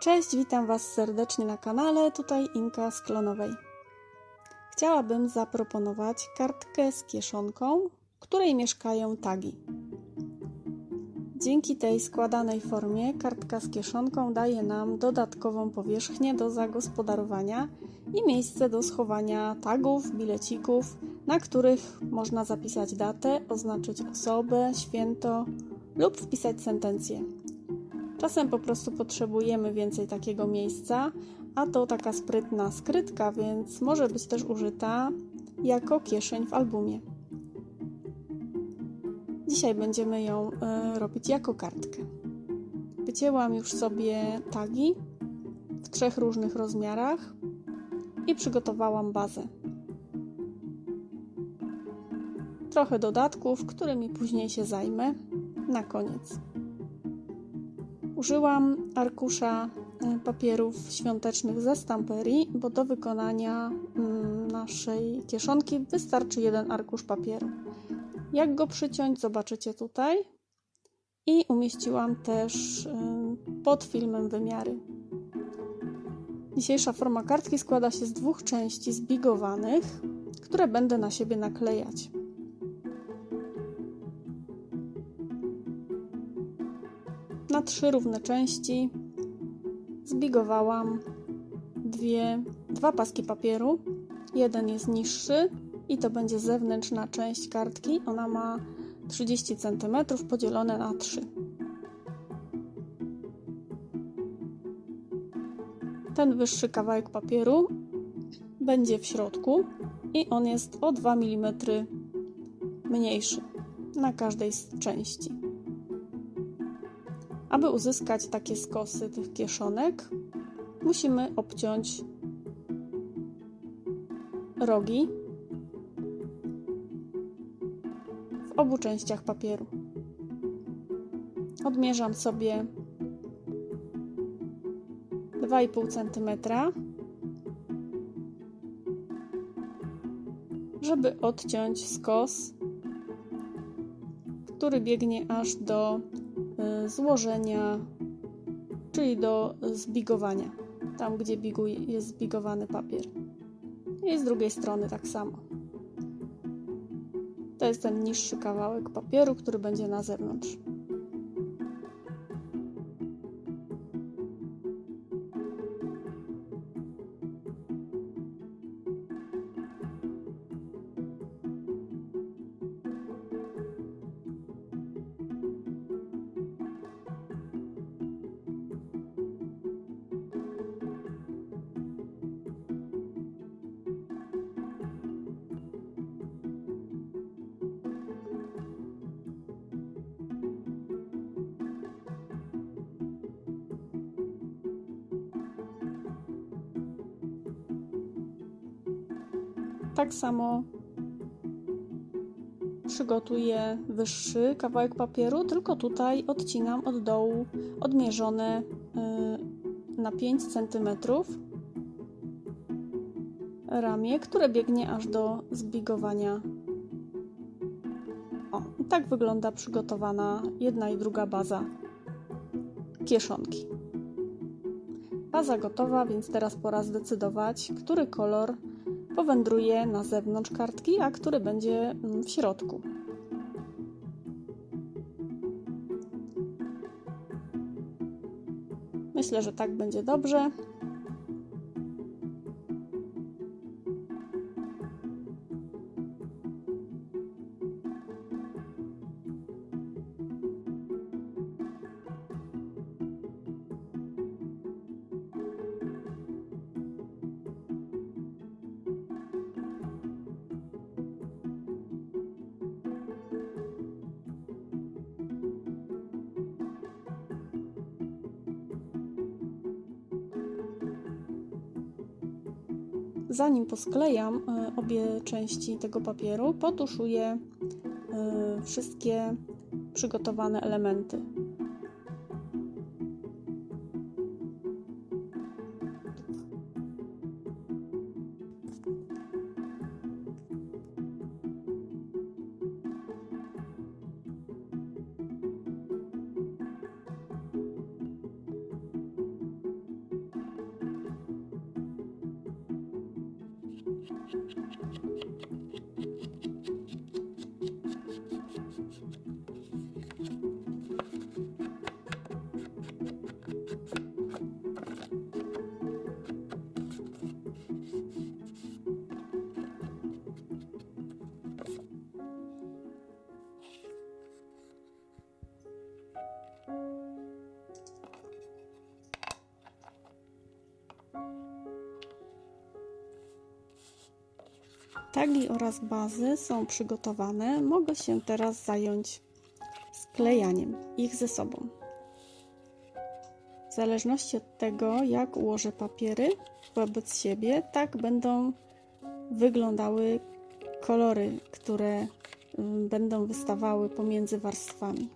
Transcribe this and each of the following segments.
Cześć, witam Was serdecznie na kanale, tutaj Inka z Klonowej. Chciałabym zaproponować kartkę z kieszonką, w której mieszkają tagi. Dzięki tej składanej formie kartka z kieszonką daje nam dodatkową powierzchnię do zagospodarowania i miejsce do schowania tagów, bilecików, na których można zapisać datę, oznaczyć osobę, święto lub wpisać sentencję. Czasem po prostu potrzebujemy więcej takiego miejsca, a to taka sprytna skrytka, więc może być też użyta jako kieszeń w albumie. Dzisiaj będziemy ją y, robić jako kartkę. Wycięłam już sobie tagi w trzech różnych rozmiarach i przygotowałam bazę. Trochę dodatków, którymi później się zajmę na koniec. Użyłam arkusza papierów świątecznych ze stamperii, bo do wykonania naszej kieszonki wystarczy jeden arkusz papieru. Jak go przyciąć, zobaczycie tutaj. I umieściłam też pod filmem wymiary. Dzisiejsza forma kartki składa się z dwóch części zbigowanych, które będę na siebie naklejać. Na trzy równe części zbigowałam dwie, dwa paski papieru. Jeden jest niższy i to będzie zewnętrzna część kartki. Ona ma 30 cm podzielone na 3. Ten wyższy kawałek papieru będzie w środku i on jest o 2 mm mniejszy na każdej z części. Aby uzyskać takie skosy tych kieszonek, musimy obciąć rogi w obu częściach papieru. Odmierzam sobie 2,5 cm, żeby odciąć skos, który biegnie aż do złożenia, czyli do zbigowania, tam gdzie jest zbigowany papier. I z drugiej strony tak samo. To jest ten niższy kawałek papieru, który będzie na zewnątrz. Tak samo przygotuję wyższy kawałek papieru, tylko tutaj odcinam od dołu odmierzone y, na 5 cm ramię, które biegnie aż do zbigowania. O, i tak wygląda przygotowana jedna i druga baza kieszonki. Baza gotowa, więc teraz pora zdecydować, który kolor powędruje na zewnątrz kartki, a który będzie mm, w środku. Myślę, że tak będzie dobrze. Zanim posklejam e, obie części tego papieru, potuszuję e, wszystkie przygotowane elementy. Tagi oraz bazy są przygotowane. Mogę się teraz zająć sklejaniem ich ze sobą. W zależności od tego, jak ułożę papiery wobec siebie, tak będą wyglądały kolory, które ym, będą wystawały pomiędzy warstwami.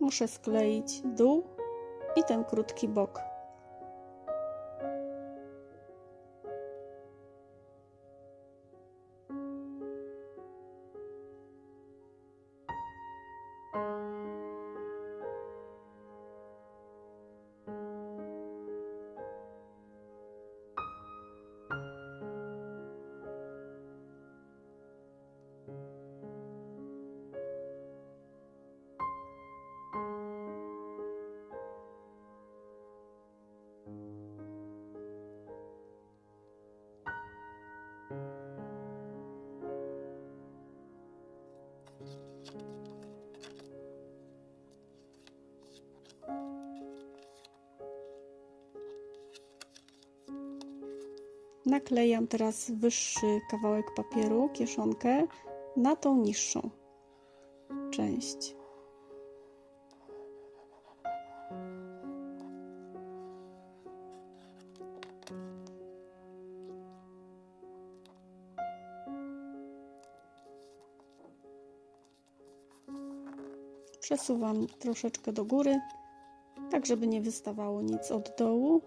Muszę skleić dół i ten krótki bok. Naklejam teraz wyższy kawałek papieru, kieszonkę, na tą niższą część. Przesuwam troszeczkę do góry, tak żeby nie wystawało nic od dołu.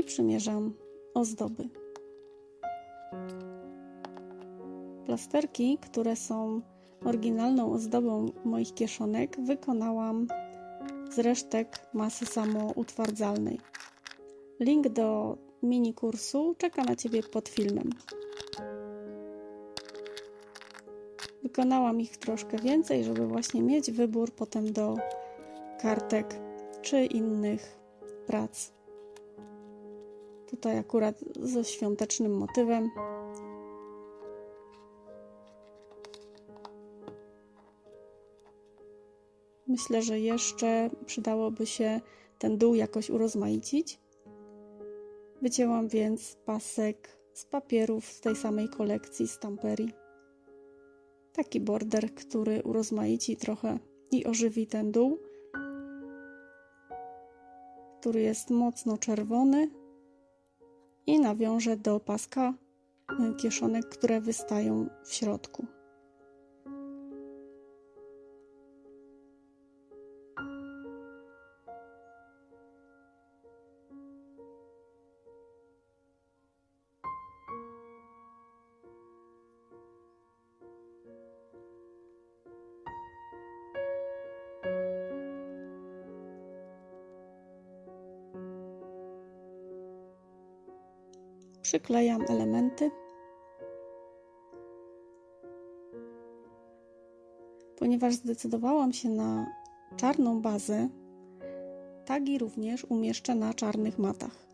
I przymierzam ozdoby. Plasterki, które są oryginalną ozdobą moich kieszonek, wykonałam z resztek masy samoutwardzalnej. Link do mini kursu czeka na Ciebie pod filmem. Wykonałam ich troszkę więcej, żeby właśnie mieć wybór potem do kartek czy innych prac. Tutaj akurat ze świątecznym motywem. Myślę, że jeszcze przydałoby się ten dół jakoś urozmaicić. Wycięłam więc pasek z papierów z tej samej kolekcji Stamperii. Taki border, który urozmaici trochę i ożywi ten dół, który jest mocno czerwony, i nawiążę do paska y, kieszonek, które wystają w środku. Przyklejam elementy. Ponieważ zdecydowałam się na czarną bazę, tagi również umieszczę na czarnych matach.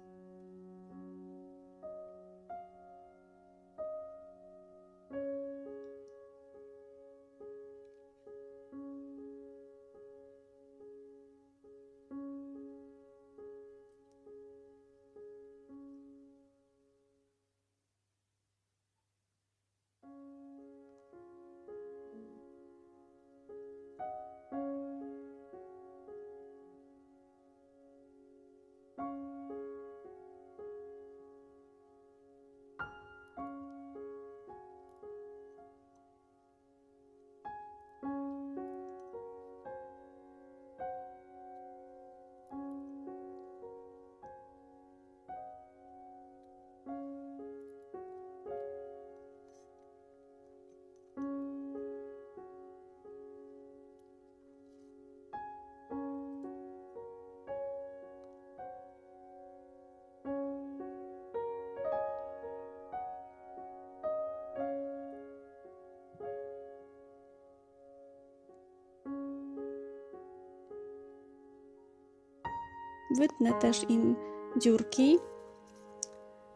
Wytnę też im dziurki.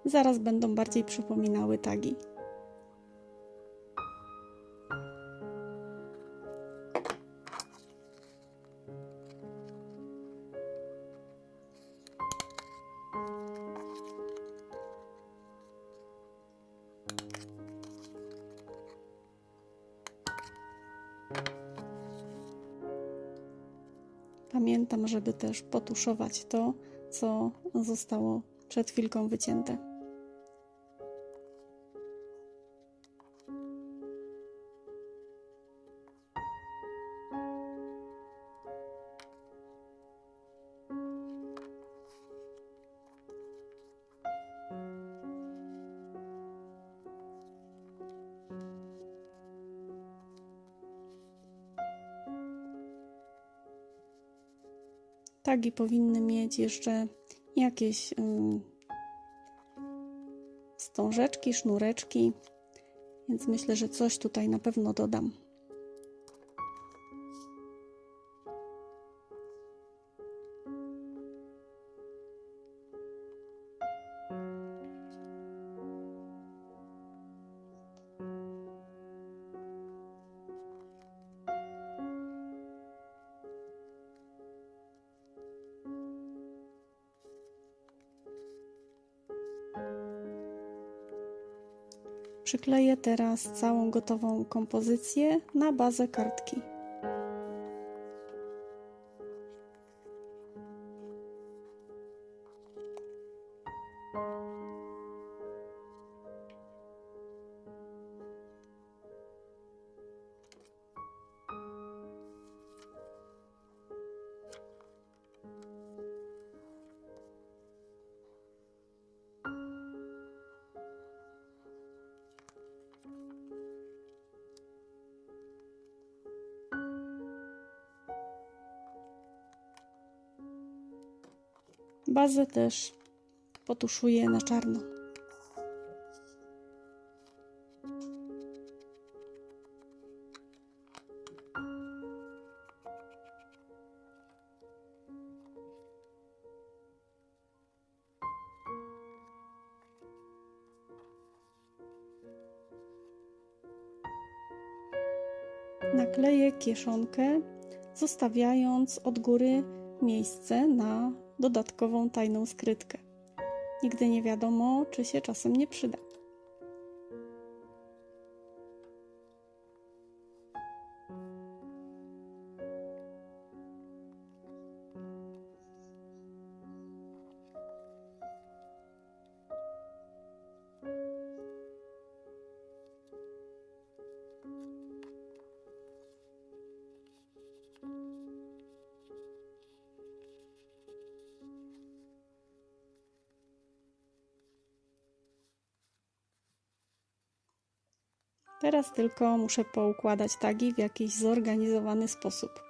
Zaraz będą bardziej przypominały tagi. Pamiętam, żeby też potuszować to, co zostało przed chwilką wycięte. Tagi powinny mieć jeszcze jakieś ym, wstążeczki, sznureczki, więc myślę, że coś tutaj na pewno dodam. Przykleję teraz całą gotową kompozycję na bazę kartki. Bazę też potuszuję na czarno. Nakleję kieszonkę, zostawiając od góry miejsce na dodatkową tajną skrytkę. Nigdy nie wiadomo, czy się czasem nie przyda. Teraz tylko muszę poukładać tagi w jakiś zorganizowany sposób.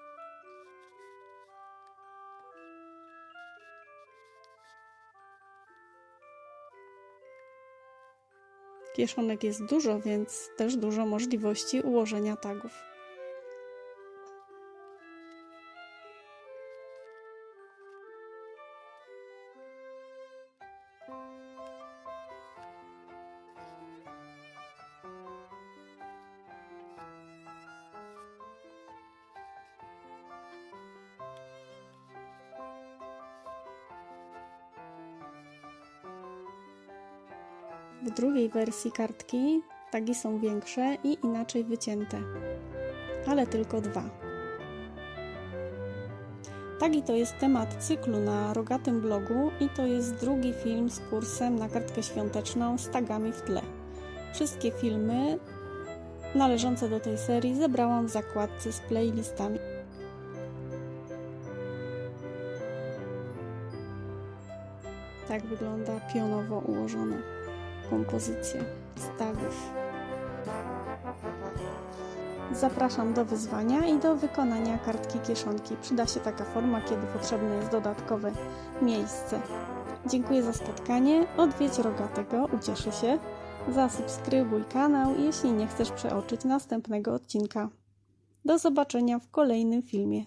Kieszonek jest dużo, więc też dużo możliwości ułożenia tagów. W drugiej wersji kartki tagi są większe i inaczej wycięte, ale tylko dwa. Tagi to jest temat cyklu na rogatym blogu i to jest drugi film z kursem na kartkę świąteczną z tagami w tle. Wszystkie filmy należące do tej serii zebrałam w zakładce z playlistami. Tak wygląda pionowo ułożona kompozycja z tagów. Zapraszam do wyzwania i do wykonania kartki kieszonki. Przyda się taka forma, kiedy potrzebne jest dodatkowe miejsce. Dziękuję za spotkanie. Odwiedź rogatego, ucieszy się. Zasubskrybuj kanał, jeśli nie chcesz przeoczyć następnego odcinka. Do zobaczenia w kolejnym filmie.